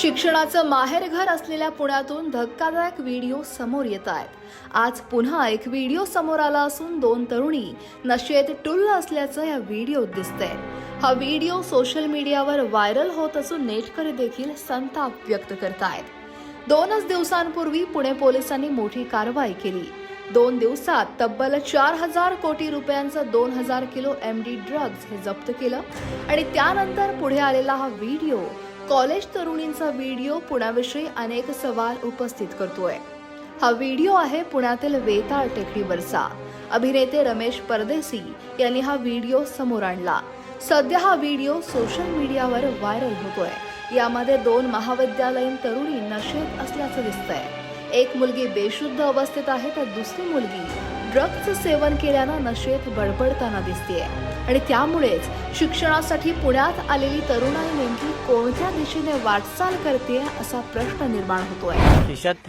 शिक्षणाचं माहेरघर असलेल्या पुण्यातून धक्कादायक व्हिडिओ समोर येत आहेत. आज पुन्हा एक व्हिडिओ समोर आला असून दोन तरुणी नशेत टुल्ल असल्याचं या व्हिडिओत दिसतंय. हा व्हिडिओ सोशल मीडियावर व्हायरल होत असून नेटकरी देखील संताप व्यक्त करतायत. दोनच दिवसांपूर्वी पुणे पोलिसांनी मोठी कारवाई केली. दोन दिवसात तब्बल चार हजार कोटी रुपयांचं दोन हजार किलो एम डी ड्रग्ज हे जप्त केलं आणि त्यानंतर पुढे आलेला हा व्हिडिओ कॉलेज तरुणींचा व्हिडिओ पुण्याविषयी अनेक सवाल उपस्थित करतोय. हा व्हिडिओ आहे पुण्यातील वेताळ टेकडीवरचा. अभिनेते रमेश परदेसी यांनी हा व्हिडिओ समोर आणला. सध्या हा व्हिडिओ सोशल मीडियावर व्हायरल होतोय. यामध्ये दोन महाविद्यालयीन तरुणी नशेत असल्याचं दिसतंय. एक मुलगी बेशुद्ध अवस्थेत आहे तर दुसरी मुलगी ड्रग्जचं सेवन केल्यानं नशेत बडबडताना दिसतेय. आणि त्यामुळेच शिक्षणासाठी पुण्यात आलेली तरुणाई नेमकी कोणत्या दिशेने वाटचाल करते असा प्रश्न निर्माण होतोय. देशात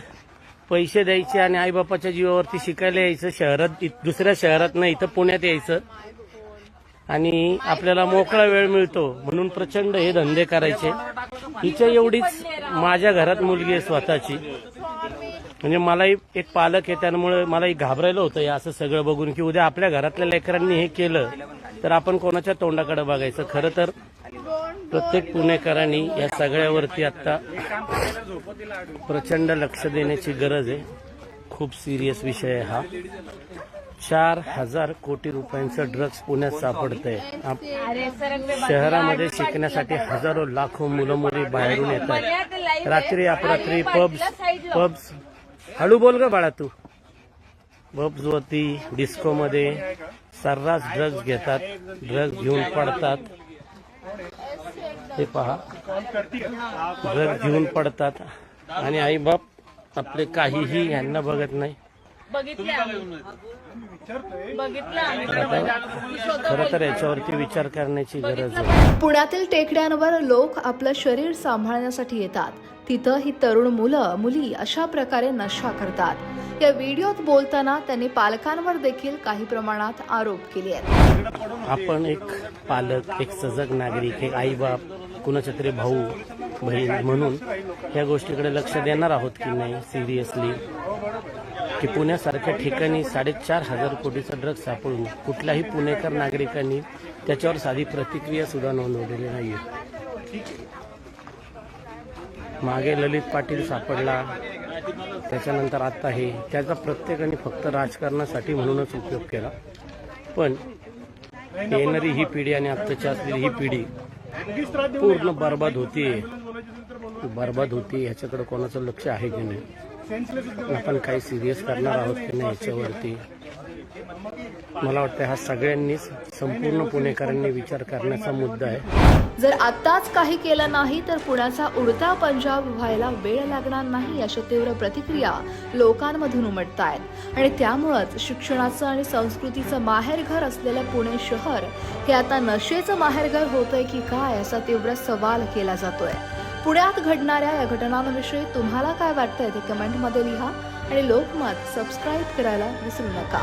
पैसे द्यायचे आणि आईबापाच्या जीवावरती शिकायला यायचं शहरात दुसऱ्या शहरात नाही इथं पुण्यात यायचं. आणि आपल्याला मोकळा वेळ मिळतो म्हणून प्रचंड हे धंदे करायचे. हिच्या एवढीच माझ्या घरात मुलगी आहे स्वतःची. म्हणजे मलाही एक पालक आहे त्यामुळे मलाही घाबरायला होतं हे असं सगळं बघून की उद्या आपल्या घरातल्या लेकरांनी हे केलं तर आपण कोणाच्या तोंडाकडे बघायचं? खरं तर प्रत्येक पुणेकरांनी या सगळ्यावरती आता प्रचंड लक्ष देण्याची गरज आहे. खूप सिरियस विषय आहे हा. चार हजार कोटी रुपयांचं ड्रग्ज पुण्यात सापडतंय. आप- शहरामध्ये शिकण्यासाठी हजारो लाखो मुलं मुली बाहेरून येतात. रात्री अपरात्री पब्स पब्स हळू बोल ग बाळा तू. पब्स वरती डिस्कोमध्ये सर्रास ड्रग्ज घेतात ड्रग्ज घेऊन पडतात. हे पहा. ड्रग्ज घेऊन पडतात. आणि आई बाप आपले काहीही यांना बघत नाही. खरं तर याच्यावरती विचार करण्याची गरज आहे. पुण्यातील टेकड्यांवर लोक आपलं शरीर सांभाळण्यासाठी येतात. तिथं ही तरुण मुलं मुली अशा प्रकारे नशा करतात. या व्हिडिओत बोलताना त्यांनी पालकांवर देखील काही प्रमाणात आरोप केले आहेत. आपण एक पालक एक सजग नागरिक एक आईबाप कुणाच्या तरी भाऊ बहीण म्हणून या गोष्टीकडे लक्ष देणार आहोत की नाही सिरियसली? की पुण्यासारख्या ठिकाणी साडेचार हजार कोटीचा ड्रग सापडून कुठल्याही पुणेकर नागरिकांनी त्याच्यावर साधी प्रतिक्रिया सुद्धा नोंदवलेली नाही मागे ललित पाटील सापडला त्याच्यानंतर आत्ता हे. त्याचा प्रत्येकाने फक्त राजकारणासाठी म्हणूनच उपयोग केला. पण येणारी ही पिढी आणि आत्ताची असलेली ही पिढी पूर्ण बर्बाद होती बर्बाद होती ह्याच्याकडे कोणाचं लक्ष आहे की नाही? आपण काही सिरियस करणार आहोत की नाही याच्यावरती? मला वाटतं हा सगळ्यांनीच संपूर्ण पुणेकरांनी विचार करण्याचा मुद्दा आहे. जर आताच काही केलं नाही तर पुण्याचा उडता पंजाब व्हायला वेळ लागणार नाही अशा तीव्र प्रतिक्रिया लोकांमधून उमटत आहेत आणि त्यामुळंच शिक्षणाचं आणि संस्कृतीचं माहेरघर असलेलं पुणे शहर हे आता नशेचं माहेरघर होतंय की काय असा तीव्र सवाल केला जातोय. पुण्यात घडणाऱ्या या घटनांविषयी तुम्हाला काय वाटतंय ते कमेंटमध्ये लिहा. आणि लोकमत सबस्क्राईब करायला विसरू नका.